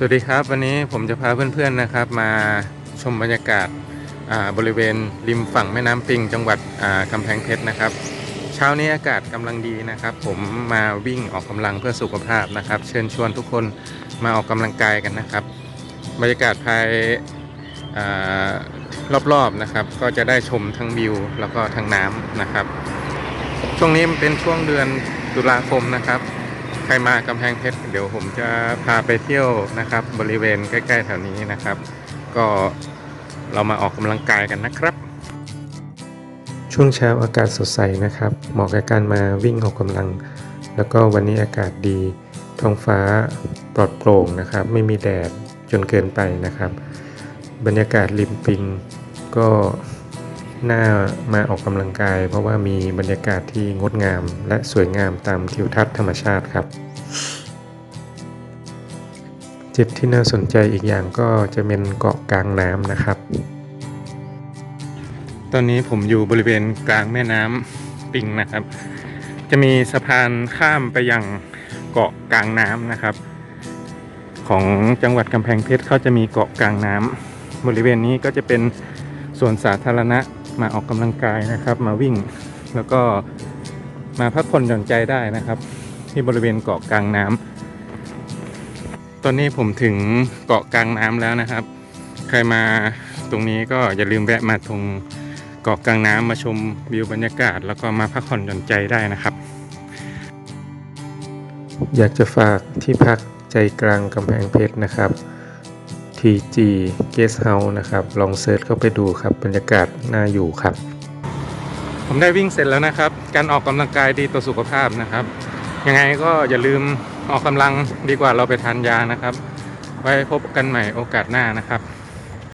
สวัสดีครับ วันนี้ผมจะพาเพื่อนๆนะครับ มาชมบรรยากาศาบริเวณริมฝั่งแม่น้ำปิง จังหวัดอ่ากำแพงเพชรนะครับ เช้านี้อากาศกำลังดีนะครับ ผมมาวิ่งออกกำลังเพื่อสุขภาพนะครับ เชิญชวนทุกคนมาออกกำลังกายกันนะครับ บรรยากาศภายรอบๆนะครับ ก็จะได้ชมทั้งวิวแล้วก็ทั้งน้ำนะครับ ช่วงนี้เป็นช่วงเดือนตุลาคมนะครับ ใครมากำแพงเพชรเดี๋ยวผมจะพาไปเที่ยวนะครับ บริเวณใกล้ๆแถวนี้นะครับ ก็เรามาออกกำลังกายกันนะครับ ช่วงเช้าอากาศสดใสนะครับ เหมาะกับการมาวิ่งออกกำลัง แล้วก็วันนี้อากาศดีท้องฟ้าปลอดโปร่งนะครับ ไม่มีแดดจนเกินไปนะครับ บรรยากาศริมปิงก็ น่ามาออกกำลังกาย เพราะว่ามีบรรยากาศที่งดงาม และสวยงามตามทิวทัศน์ธรรมชาติครับจุดที่น่าสนใจอีกอย่างก็จะเป็นเกาะกลางน้ำนะครับ ตอนนี้ผมอยู่บริเวณกลางแม่น้ำปิงนะครับ จะมีสะพานข้ามไปยังเกาะกลางน้ำนะครับ ของจังหวัดกำแพงเพชรเขาจะมีเกาะกลางน้ำบริเวณนี้ก็จะเป็นส่วนสาธารณะ มาออกกำลังกายนะครับ มาวิ่งแล้วก็มาพักผ่อนหย่อนใจได้นะครับ ที่บริเวณเกาะกลางน้ำตอนนี้ผมถึงเกาะกลางน้ำแล้วนะครับ ใครมาตรงนี้ก็อย่าลืมแวะมาตรงเกาะกลางน้ำมาชมวิวบรรยากาศ แล้วก็มาพักผ่อนหย่อนใจได้นะครับ อยากจะฝากที่พักใจกลางกำแพงเพชรนะครับ TG Guest House นะครับ ลองเซิร์ชเข้าไปดูครับ บรรยากาศน่าอยู่ครับ ผมได้วิ่งเสร็จแล้วนะครับ การออกกำลังกายดีต่อสุขภาพนะครับ ยังไงก็อย่าลืมออกกำลังดีกว่าเราไปทานยานะครับ ไว้พบกันใหม่โอกาสหน้านะครับ